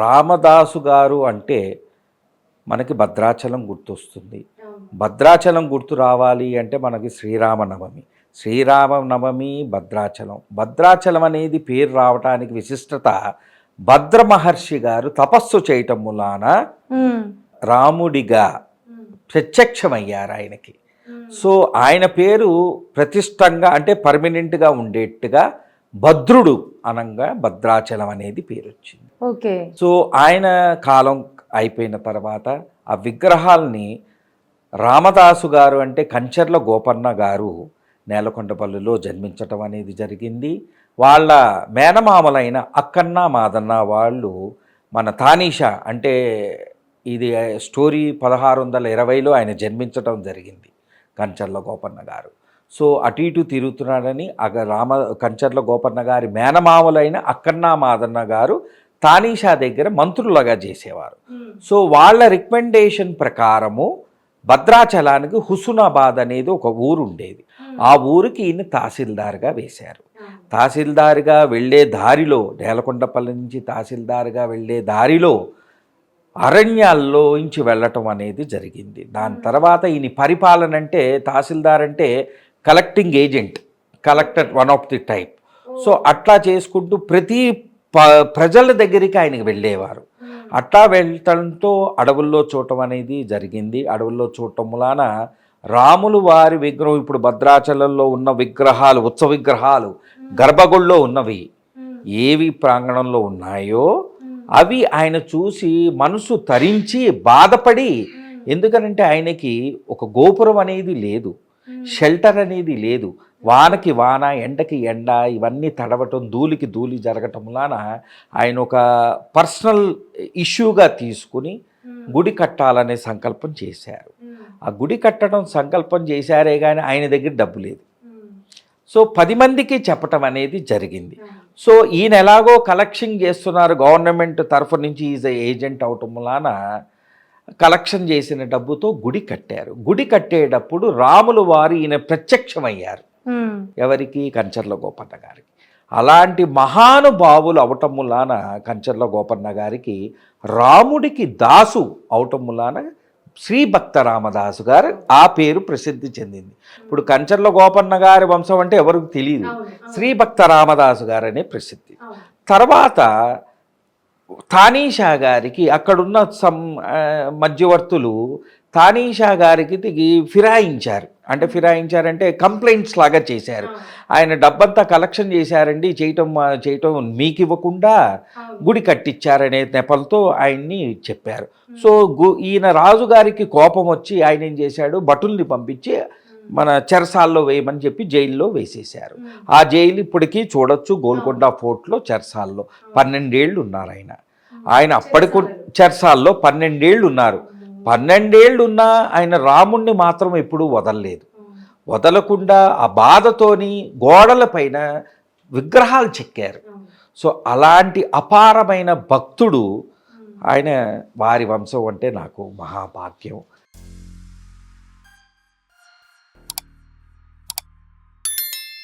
రామదాసు గారు అంటే మనకి భద్రాచలం గుర్తొస్తుంది. భద్రాచలం గుర్తు రావాలి అంటే మనకి శ్రీరామనవమి. శ్రీరామనవమి భద్రాచలం. భద్రాచలం అనేది పేరు రావటానికి విశిష్టత భద్ర మహర్షి గారు తపస్సు చేయటం మూలాన రాముడిగా ప్రత్యక్షమయ్యారు ఆయనకి. సో ఆయన పేరు ప్రతిష్టంగా అంటే పర్మనెంట్గా ఉండేట్టుగా భద్రుడు అనంగా భద్రాచలం అనేది పేరు వచ్చింది ఓకే. సో ఆయన కాలం అయిపోయిన తర్వాత ఆ విగ్రహాల్ని రామదాసు గారు అంటే కంచర్ల గోపన్న గారు నేలకొండపల్లిలో జన్మించటం అనేది జరిగింది. వాళ్ళ మేనమామలైన అక్కన్న మాదన్న వాళ్ళు మన తానీషా అంటే ఇది స్టోరీ పదహారు వందల ఇరవైలో ఆయన జన్మించటం జరిగింది కంచర్ల గోపన్న గారు. సో అటు ఇటు తిరుగుతున్నాడని అగ రామ కంచర్ల గోపన్న గారి మేనమామలైన అక్కన్న మాదన్న గారు తానీషా దగ్గర మంత్రులుగా చేసేవారు. సో వాళ్ళ రికమెండేషన్ ప్రకారము భద్రాచలానికి హుసునాబాద్ అనేది ఒక ఊరు ఉండేది. ఆ ఊరికి ఈయన తహసీల్దార్గా వేశారు. తహసీల్దార్గా వెళ్ళే దారిలో నేలకొండపల్లి నుంచి తహసీల్దార్గా వెళ్ళే దారిలో అరణ్యాల్లో నుంచి వెళ్ళటం అనేది జరిగింది. దాని తర్వాత ఈయన పరిపాలన అంటే తహసీల్దార్ అంటే collecting agent collector one of the type. So అట్లా చేసుకుంటూ ప్రతి ప్రజల దగ్గరికి ఆయనకి వెళ్ళేవారు. అట్లా వెళ్ళటంతో అడవుల్లో చూడటం అనేది జరిగింది. అడవుల్లో చూడటం మూలాన రాములు వారి విగ్రహం ఇప్పుడు భద్రాచలంలో ఉన్న విగ్రహాలు ఉత్సవ విగ్రహాలు గర్భగుడిలో ఉన్నవి. ఏవి ప్రాంగణంలో ఉన్నాయో అవి ఆయన చూసి మనసు తరించి బాధపడి ఎందుకనంటే ఆయనకి ఒక గోపురం అనేది లేదు. షెల్టర్ అనేది లేదు. వానకి వాన ఎండకి ఎండ ఇవన్నీ తడవటం ధూళికి ధూళి జరగటం వలన ఆయన ఒక పర్సనల్ ఇష్యూగా తీసుకుని గుడి కట్టాలనే సంకల్పం చేశారు. ఆ గుడి కట్టడం సంకల్పం చేశారే కానీ ఆయన దగ్గర డబ్బు లేదు. సో పది మందికి చెప్పటం అనేది జరిగింది. సో ఈయన ఎలాగో కలెక్షన్ చేస్తున్నారు గవర్నమెంట్ తరఫు నుంచి ఈజ్ ఏజెంట్ అవటం వలన కలెక్షన్ చేసిన డబ్బుతో గుడి కట్టారు. గుడి కట్టేటప్పుడు రాములు వారు ఈయన ప్రత్యక్షమయ్యారు. ఎవరికి? కంచర్ల గోపన్న గారికి. అలాంటి మహానుభావులు అవటం మూలాన కంచర్ల గోపన్న గారికి రాముడికి దాసు అవటం మూలాన శ్రీ భక్త రామదాసు గారు ఆ పేరు ప్రసిద్ధి చెందింది. ఇప్పుడు కంచర్ల గోపన్న గారి వంశం అంటే ఎవరికి తెలియదు శ్రీ భక్త రామదాసు గారు అనే ప్రసిద్ధి తర్వాత తానీషా గారికి అక్కడున్న సం మధ్యవర్తులు తానీషా గారికి దిగి ఫిరాయించారు. అంటే ఫిరాయించారంటే కంప్లైంట్స్ లాగా చేశారు. ఆయన డబ్బంతా కలెక్షన్ చేశారండి. చేయటం చేయటం మీకు ఇవ్వకుండా గుడి కట్టించారనే నెపలతో ఆయన్ని చెప్పారు. సో గు ఈయన రాజుగారికి కోపం వచ్చి ఆయన ఏం చేశాడు? భటుల్ని పంపించి మన చెరసాల్లో వేయమని చెప్పి జైల్లో వేసేశారు. ఆ జైలు ఇప్పటికీ చూడొచ్చు గోల్కొండ ఫోర్ట్లో చెరసాల్లో. పన్నెండేళ్ళు ఉన్నారు ఆయన. ఆయన అప్పటికి చెరసాల్లో. పన్నెండేళ్ళు ఉన్నారు. పన్నెండేళ్ళు ఉన్నా ఆయన రాముణ్ణి మాత్రం ఎప్పుడూ వదలలేదు. వదలకుండా ఆ బాధతోని గోడల పైన విగ్రహాలు చెక్కారు. సో అలాంటి అపారమైన భక్తుడు ఆయన వారి వంశం అంటే నాకు మహాభాగ్యం.